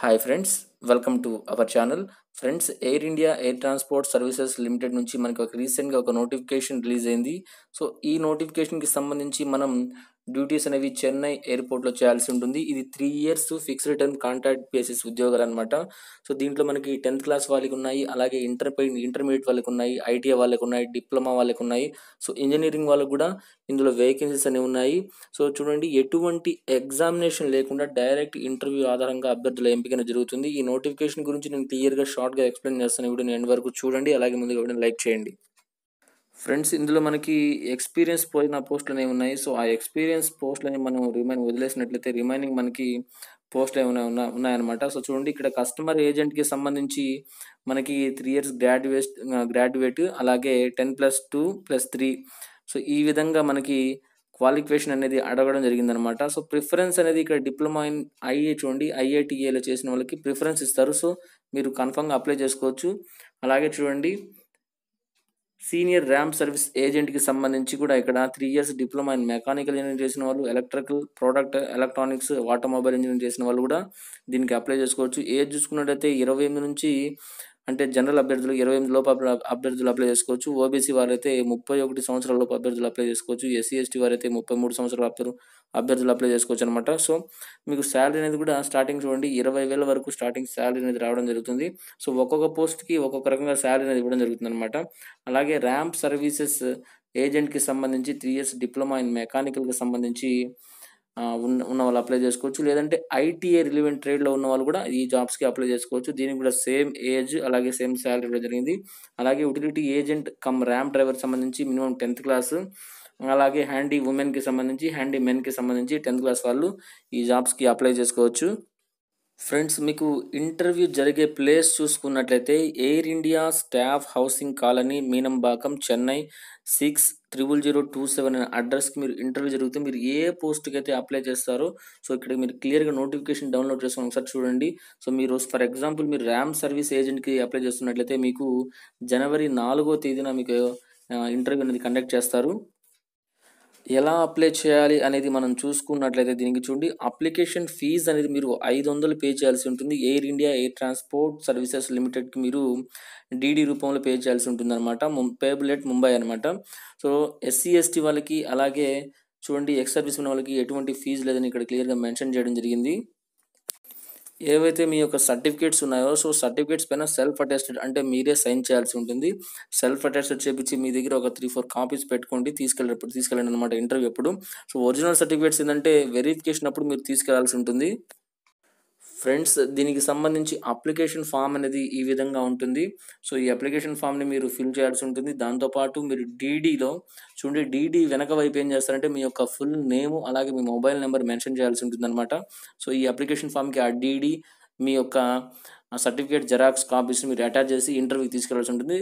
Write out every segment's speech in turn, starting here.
Hi friends welcome to our channel friends air India air transport services limited నుంచి మనకి ఒక రీసెంట్గా ఒక నోటిఫికేషన్ రిలీజ్ అయింది. సో ఈ నోటిఫికేషన్కి సంబంధించి మనం డ్యూటీస్ అనేవి చెన్నై ఎయిర్పోర్ట్లో చేయాల్సి ఉంటుంది. ఇది three years fixed term contract basis ఉద్యోగాలు అనమాట సో దీంట్లో మనకి టెన్త్ క్లాస్ వాళ్ళకి ఉన్నాయి అలాగే ఇంటర్ ఇంటర్మీడియట్ వాళ్ళకి ఉన్నాయి ఐటీఐ వాళ్ళకి ఉన్నాయి డిప్లొమా వాళ్ళకి ఉన్నాయి. సో ఇంజనీరింగ్ వాళ్ళకు కూడా ఇందులో వేకెన్సీస్ అనేవి ఉన్నాయి. సో చూడండి ఎటువంటి ఎగ్జామినేషన్ లేకుండా డైరెక్ట్ ఇంటర్వ్యూ ఆధారంగా అభ్యర్థుల ఎంపికన జరుగుతుంది. ఈ నోటిఫికేషన్ గురించి నేను క్లియర్గా షార్ట్గా ఎక్స్ప్లెయిన్ చేస్తాను వీడియో ఎండ్ వరకు చూడండి. అలాగే ముందుగా లైక్ చేయండి. ఫ్రెండ్స్ ఇందులో మనకి ఎక్స్పీరియన్స్ పోయిన పోస్టులు అనేవి ఉన్నాయి. సో ఆ ఎక్స్పీరియన్స్ పోస్టులని మనం రిమైన్ వదిలేసినట్లయితే రిమైనింగ్ మనకి పోస్టులు ఏమైనా ఉన్నా ఉన్నాయన్నమాట. సో చూడండి ఇక్కడ కస్టమర్ ఏజెంట్కి సంబంధించి మనకి త్రీ ఇయర్స్ గ్రాడ్యుయేట్ గ్రాడ్యుయేట్ అలాగే ten plus two plus three. So ఈ విధంగా మనకి క్వాలిఫికేషన్ అనేది అడగడం జరిగిందనమాట సో ప్రిఫరెన్స్ అనేది ఇక్కడ డిప్లొమా ఇన్ ఐఏ చూడండి ఐఐటిఏలో చేసిన వాళ్ళకి ప్రిఫరెన్స్ ఇస్తారు. సో మీరు కన్ఫర్మ్గా అప్లై చేసుకోవచ్చు. అలాగే చూడండి సీనియర్ ర్యాంప్ సర్వీస్ ఏజెంట్కి సంబంధించి కూడా ఇక్కడ three years diploma in mechanical engineering చేసిన వాళ్ళు electrical product electronics automobile engineering చేసిన వాళ్ళు కూడా దీనికి అప్లై చేసుకోవచ్చు. ఏజ్ చూసుకున్నట్టయితే ఇరవై ఎనిమిది నుంచి అంటే జనరల్ అభ్యర్థులు ఇరవై ఎనిమిది లోపు అభ్యర్థులు అప్లై చేసుకోవచ్చు. ఓబీసీ వారైతే ముప్పై ఒకటి సంవత్సరాల లోపు అభ్యర్థులు అప్లై చేసుకోవచ్చు. ఎస్సీ ఎస్టీ వారైతే ముప్పై మూడు సంవత్సరాల అభ్యర్థులు అభ్యర్థులు అప్లై చేసుకోవచ్చు అనమాట సో మీకు శాలరీ అనేది కూడా స్టార్టింగ్ చూడండి ఇరవై వేల వరకు స్టార్టింగ్ శాలరీ అనేది రావడం జరుగుతుంది. సో ఒక్కొక్క పోస్ట్కి ఒక్కొక్క రకంగా శాలరీ అనేది ఇవ్వడం జరుగుతుంది అనమాట అలాగే ర్యాంప్ సర్వీసెస్ ఏజెంట్కి సంబంధించి త్రీ ఇయర్స్ డిప్లొమా ఇన్ మెకానికల్కి సంబంధించి ఉన్న ఉన్న వాళ్ళు అప్లై చేసుకోవచ్చు. లేదంటే ఐటీఏ రిలివెంట్ ట్రేడ్లో ఉన్న వాళ్ళు కూడా ఈ జాబ్స్కి అప్లై చేసుకోవచ్చు. దీనికి కూడా సేమ్ ఏజ్ అలాగే సేమ్ శాలరీ కూడా జరిగింది. అలాగే utility agent cum ramp driver సంబంధించి మినిమం టెన్త్ క్లాస్ అలాగే హ్యాండీ ఉమెన్కి సంబంధించి హ్యాండీ మెన్కి సంబంధించి టెన్త్ క్లాస్ వాళ్ళు ఈ జాబ్స్కి అప్లై చేసుకోవచ్చు. ఫ్రెండ్స్ మీకు ఇంటర్వ్యూ జరిగే ప్లేస్ చూసుకున్నట్లయితే air India staff housing colony Meenambakkam Chennai six triple zero two seven అనే అడ్రస్కి మీరు ఇంటర్వ్యూ జరిగితే మీరు ఏ పోస్ట్కి అయితే అప్లై చేస్తారో సో ఇక్కడ మీరు క్లియర్గా నోటిఫికేషన్ డౌన్లోడ్ చేసుకుని ఒకసారి చూడండి. సో మీరు ఫర్ ఎగ్జాంపుల్ మీరు ర్యామ్ సర్వీస్ ఏజెంట్కి అప్లై చేస్తున్నట్లయితే మీకు జనవరి నాలుగో తేదీన మీకు ఇంటర్వ్యూ అనేది కండక్ట్ చేస్తారు. ఎలా అప్లై చేయాలి అనేది మనం చూసుకున్నట్లయితే దీనికి చూడండి అప్లికేషన్ ఫీజ్ అనేది మీరు ఐదు వందలు పే చేయాల్సి ఉంటుంది. Air India air transport services లిమిటెడ్కి మీరు డీడీ రూపంలో పే చేయాల్సి ఉంటుంది అనమాట పేబులెట్ ముంబై అనమాట సో ఎస్సీ ఎస్టీ వాళ్ళకి అలాగే చూడండి ఎక్స్ సర్వీస్ ఉన్న వాళ్ళకి ఎటువంటి ఫీజు లేదని ఇక్కడ క్లియర్గా మెన్షన్ చేయడం జరిగింది. ఏవైతే మీ యొక్క సర్టిఫికేట్స్ ఉన్నాయో సో సర్టిఫికేట్స్ పైన సెల్ఫ్ అటెస్టెడ్ అంటే మీరే సైన్ చేయాల్సి ఉంటుంది. సెల్ఫ్ అటెస్టెడ్ చేపించి మీ దగ్గర ఒక త్రీ ఫోర్ కాపీస్ పెట్టుకోండి తీసుకెళ్ళేటప్పుడు తీసుకెళ్ళండి అనమాట ఇంటర్వ్యూ అప్పుడు. సో ఒరిజినల్ సర్టిఫికేట్స్ ఏంటంటే వెరిఫికేషన్ అప్పుడు మీరు తీసుకెళ్ళాల్సి ఉంటుంది. ఫ్రెండ్స్ దీనికి సంబంధించి అప్లికేషన్ ఫామ్ అనేది ఈ విధంగా ఉంటుంది. సో ఈ అప్లికేషన్ ఫామ్ని మీరు ఫిల్ చేయాల్సి ఉంటుంది. దాంతోపాటు మీరు డీడీలో చూడండి డీడీ వెనక వైపు ఏం చేస్తారంటే మీ యొక్క ఫుల్ నేమ్ అలాగే మీ మొబైల్ నెంబర్ మెన్షన్ చేయాల్సి ఉంటుంది అనమాట సో ఈ అప్లికేషన్ ఫామ్కి ఆ డీడీ మీ యొక్క సర్టిఫికేట్ జెరాక్స్ కాపీస్ మీరు అటాచ్ చేసి ఇంటర్వ్యూకి తీసుకెళ్ళాల్సి ఉంటుంది.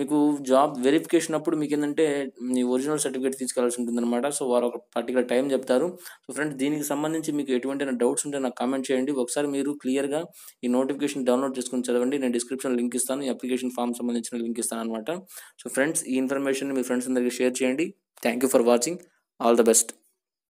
మీకు జాబ్ వెరిఫికేషన్ అప్పుడు మీకు ఏంటంటే మీ ఒరిజినల్ సర్టిఫికేట్ తీసుకెళ్ళాల్సి ఉంటుంది అనమాట సో వారు ఒక పర్టికులర్ టైం చెప్తారు. సో ఫ్రెండ్స్ దీనికి సంబంధించి మీకు ఎటువంటి డౌట్స్ ఉంటే నాకు కామెంట్ చేయండి. ఒకసారి మీరు క్లియర్గా ఈ నోటిఫికేషన్ డౌన్లోడ్ చేసుకుని చదవండి. నేను డిస్క్రిప్షన్ లింక్ ఇస్తాను. ఈ అప్లికేషన్ ఫామ్ సంబంధించిన లింక్ ఇస్తాను అనమాట సో ఫ్రెండ్స్ ఈ ఇన్ఫర్మేషన్ మీ ఫ్రెండ్స్ అందరికీ షేర్ చేయండి. Thank you for watching all the best